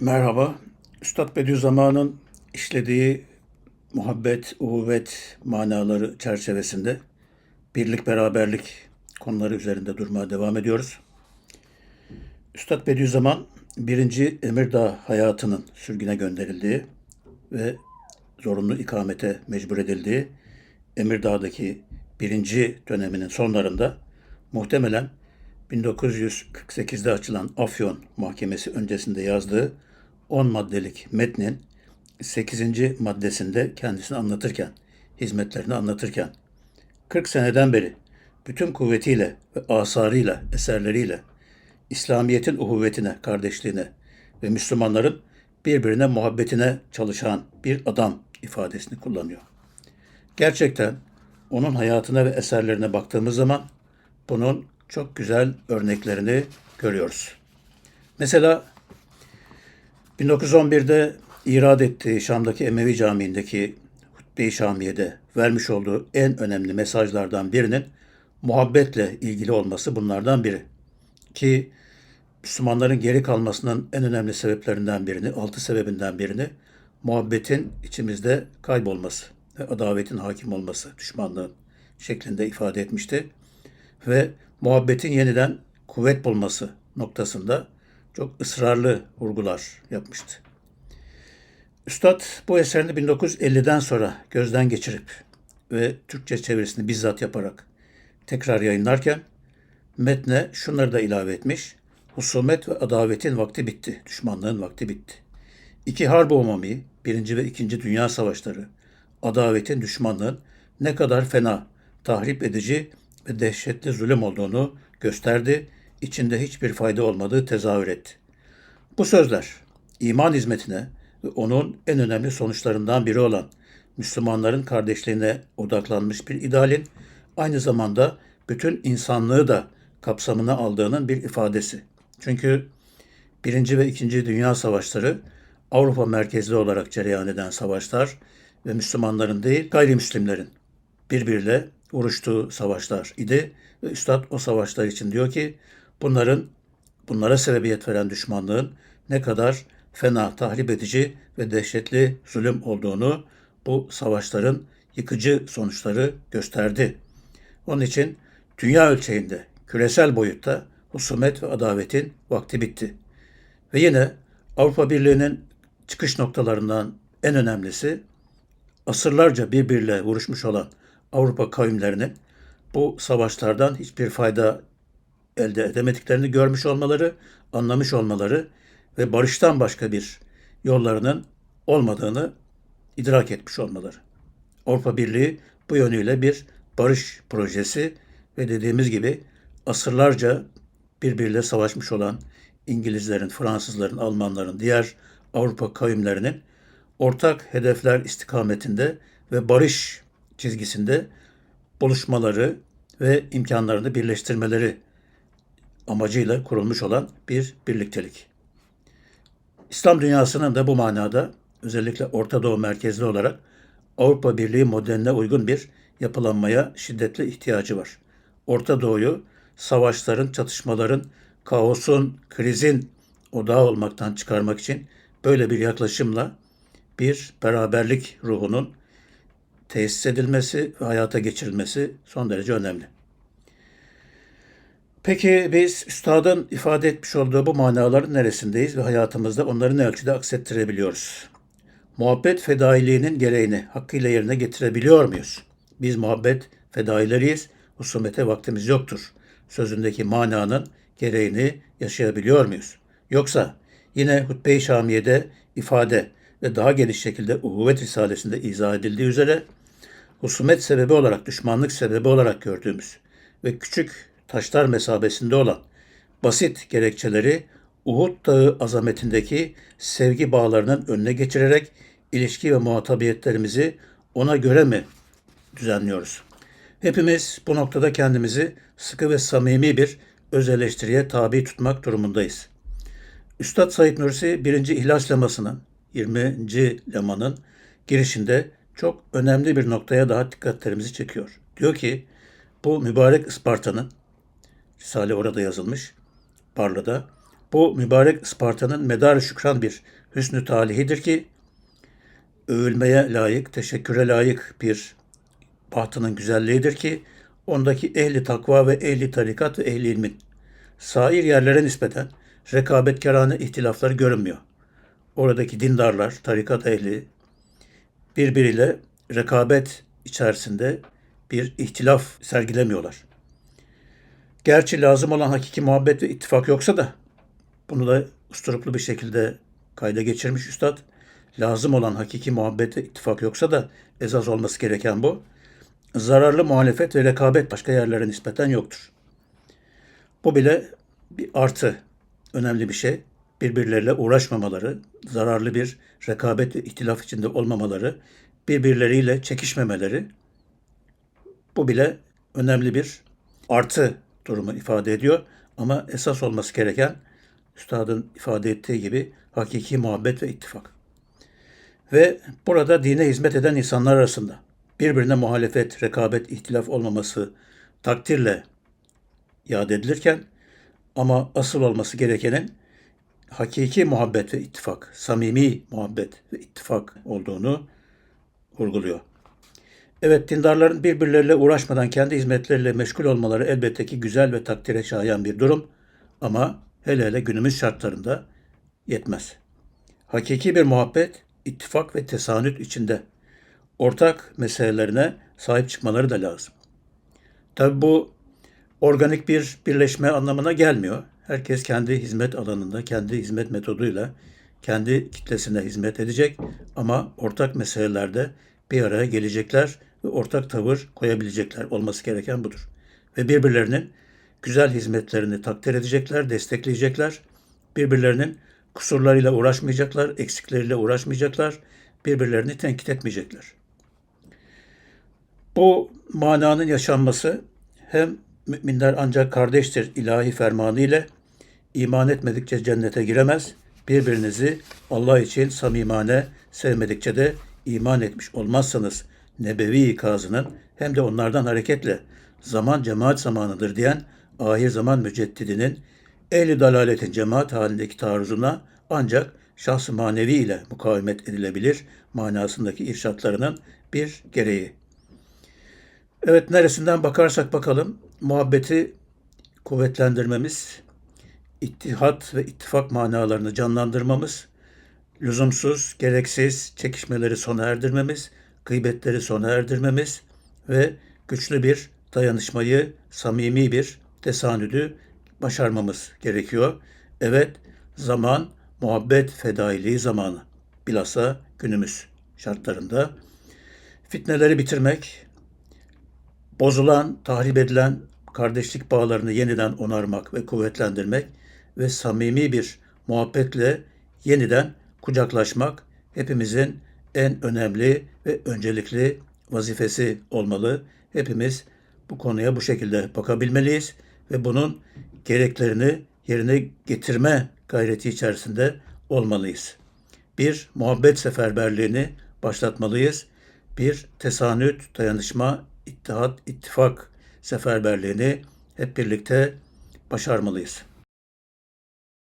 Merhaba. Üstad Bediüzzaman'ın işlediği muhabbet, uhuvvet manaları çerçevesinde birlik, beraberlik konuları üzerinde durmaya devam ediyoruz. Üstad Bediüzzaman birinci Emirdağ hayatının sürgüne gönderildiği ve zorunlu ikamete mecbur edildiği Emirdağ'daki birinci döneminin sonlarında muhtemelen 1948'de açılan Afyon Mahkemesi öncesinde yazdığı 10 maddelik metnin 8. maddesinde kendisini anlatırken, hizmetlerini anlatırken 40 seneden beri bütün kuvvetiyle ve asarıyla, eserleriyle İslamiyet'in uhuvvetine, kardeşliğine ve Müslümanların birbirine muhabbetine çalışan bir adam ifadesini kullanıyor. Gerçekten onun hayatına ve eserlerine baktığımız zaman bunun çok güzel örneklerini görüyoruz. Mesela 1911'de irad ettiği Şam'daki Emevi Camii'ndeki Hutbe-i Şamiye'de vermiş olduğu en önemli mesajlardan birinin muhabbetle ilgili olması bunlardan biri. Ki Müslümanların geri kalmasının en önemli sebeplerinden birini, altı sebebinden birini muhabbetin içimizde kaybolması ve adavetin hakim olması, düşmanlığın şeklinde ifade etmişti. Ve muhabbetin yeniden kuvvet bulması noktasında çok ısrarlı vurgular yapmıştı. Üstad bu eserini 1950'den sonra gözden geçirip ve Türkçe çevirisini bizzat yaparak tekrar yayınlarken metne şunları da ilave etmiş. Husumet ve adavetin vakti bitti, düşmanlığın vakti bitti. İki harp umumi, birinci ve ikinci dünya savaşları, adavetin, düşmanlığın ne kadar fena, tahrip edici ve dehşetli zulüm olduğunu gösterdi, içinde hiçbir fayda olmadığı tezahür etti. Bu sözler iman hizmetine ve onun en önemli sonuçlarından biri olan Müslümanların kardeşliğine odaklanmış bir idealin aynı zamanda bütün insanlığı da kapsamına aldığının bir ifadesi. Çünkü Birinci ve İkinci Dünya Savaşları Avrupa merkezli olarak cereyan eden savaşlar ve Müslümanların değil gayrimüslimlerin birbiriyle vuruştuğu savaşlar idi. Ve Üstad o savaşlar için diyor ki bunların bunlara sebebiyet veren düşmanlığın ne kadar fena, tahrip edici ve dehşetli zulüm olduğunu bu savaşların yıkıcı sonuçları gösterdi. Onun için dünya ölçeğinde, küresel boyutta husumet ve adavetin vakti bitti. Ve yine Avrupa Birliği'nin çıkış noktalarından en önemlisi asırlarca birbiriyle vuruşmuş olan Avrupa kavimlerinin bu savaşlardan hiçbir fayda elde edemediklerini görmüş olmaları, anlamış olmaları ve barıştan başka bir yollarının olmadığını idrak etmiş olmaları. Avrupa Birliği bu yönüyle bir barış projesi ve dediğimiz gibi asırlarca birbiriyle savaşmış olan İngilizlerin, Fransızların, Almanların, diğer Avrupa kavimlerinin ortak hedefler istikametinde ve barış çizgisinde buluşmaları ve imkanlarını birleştirmeleri amacıyla kurulmuş olan bir birliktelik. İslam dünyasının da bu manada özellikle Orta Doğu merkezli olarak Avrupa Birliği modeline uygun bir yapılanmaya şiddetli ihtiyacı var. Orta Doğu'yu savaşların, çatışmaların, kaosun, krizin odağı olmaktan çıkarmak için böyle bir yaklaşımla bir beraberlik ruhunun tesis edilmesi ve hayata geçirilmesi son derece önemli. Peki biz üstadın ifade etmiş olduğu bu manaların neresindeyiz ve hayatımızda onları ne ölçüde aksettirebiliyoruz? Muhabbet fedailiğinin gereğini hakkıyla yerine getirebiliyor muyuz? Biz muhabbet fedaileriyiz, husumete vaktimiz yoktur. Sözündeki mananın gereğini yaşayabiliyor muyuz? Yoksa yine Hutbe-i Şamiye'de ifade ve daha geniş şekilde Uhuvvet Risalesi'nde izah edildiği üzere husumet sebebi olarak, düşmanlık sebebi olarak gördüğümüz ve küçük taşlar mesabesinde olan basit gerekçeleri Uhud Dağı azametindeki sevgi bağlarının önüne geçirerek ilişki ve muhatabiyetlerimizi ona göre mi düzenliyoruz? Hepimiz bu noktada kendimizi sıkı ve samimi bir öz eleştiriye tabi tutmak durumundayız. Üstad Said Nursi birinci İhlas lemasının 20. lemanın girişinde çok önemli bir noktaya daha dikkatlerimizi çekiyor. Diyor ki bu mübarek Isparta'nın Risale orada yazılmış. Parla'da. Bu mübarek Isparta'nın medar şükran bir hüsnü talihidir ki övülmeye layık, teşekküre layık bir bahtının güzelliğidir ki ondaki ehli takva ve ehli tarikat ve ehli ilmin sair yerlere nispeten rekabetkarane ihtilafları görünmüyor. Oradaki dindarlar, tarikat ehli birbiriyle rekabet içerisinde bir ihtilaf sergilemiyorlar. Gerçi lazım olan hakiki muhabbet ve ittifak yoksa da bunu da usturuplu bir şekilde kayda geçirmiş üstad. Lazım olan hakiki muhabbet ve ittifak yoksa da esas olması gereken bu. Zararlı muhalefet ve rekabet başka yerlere nispeten yoktur. Bu bile bir artı, önemli bir şey. Birbirleriyle uğraşmamaları, zararlı bir rekabet ve ihtilaf içinde olmamaları, birbirleriyle çekişmemeleri, bu bile önemli bir artı durumu ifade ediyor. Ama esas olması gereken üstadın ifade ettiği gibi hakiki muhabbet ve ittifak. Ve burada dine hizmet eden insanlar arasında birbirine muhalefet, rekabet, ihtilaf olmaması takdirle yad edilirken ama asıl olması gerekenin hakiki muhabbet ve ittifak, samimi muhabbet ve ittifak olduğunu vurguluyor. Evet dindarların birbirleriyle uğraşmadan kendi hizmetleriyle meşgul olmaları elbette ki güzel ve takdire şayan bir durum ama hele hele günümüz şartlarında yetmez. Hakiki bir muhabbet, ittifak ve tesanüt içinde ortak meselelerine sahip çıkmaları da lazım. Tabi bu organik bir birleşme anlamına gelmiyor. Herkes kendi hizmet alanında, kendi hizmet metoduyla kendi kitlesine hizmet edecek ama ortak meselelerde bir araya gelecekler ve ortak tavır koyabilecekler. Olması gereken budur. Ve birbirlerinin güzel hizmetlerini takdir edecekler, destekleyecekler. Birbirlerinin kusurlarıyla uğraşmayacaklar, eksikleriyle uğraşmayacaklar, birbirlerini tenkit etmeyecekler. Bu mananın yaşanması hem müminler ancak kardeştir ilahi fermanı ile iman etmedikçe cennete giremez. Birbirinizi Allah için samimane sevmedikçe de iman etmiş olmazsanız nebevi ikazının hem de onlardan hareketle zaman cemaat zamanıdır diyen ahir zaman müceddidinin ehli dalaletin cemaat halindeki taarruzuna ancak şahs-ı manevi ile mukavemet edilebilir manasındaki irşatlarının bir gereği. Evet neresinden bakarsak bakalım muhabbeti kuvvetlendirmemiz, ittihat ve ittifak manalarını canlandırmamız, lüzumsuz, gereksiz çekişmeleri sona erdirmemiz, gıybetleri sona erdirmemiz ve güçlü bir dayanışmayı, samimi bir tesanüdü başarmamız gerekiyor. Evet, zaman muhabbet fedailiği zamanı. Bilhassa günümüz şartlarında. Fitneleri bitirmek, bozulan, tahrip edilen kardeşlik bağlarını yeniden onarmak ve kuvvetlendirmek ve samimi bir muhabbetle yeniden kucaklaşmak hepimizin en önemli ve öncelikli vazifesi olmalı. Hepimiz bu konuya bu şekilde bakabilmeliyiz ve bunun gereklerini yerine getirme gayreti içerisinde olmalıyız. Bir muhabbet seferberliğini başlatmalıyız. Bir tesanüt, dayanışma, ittihat, ittifak seferberliğini hep birlikte başarmalıyız.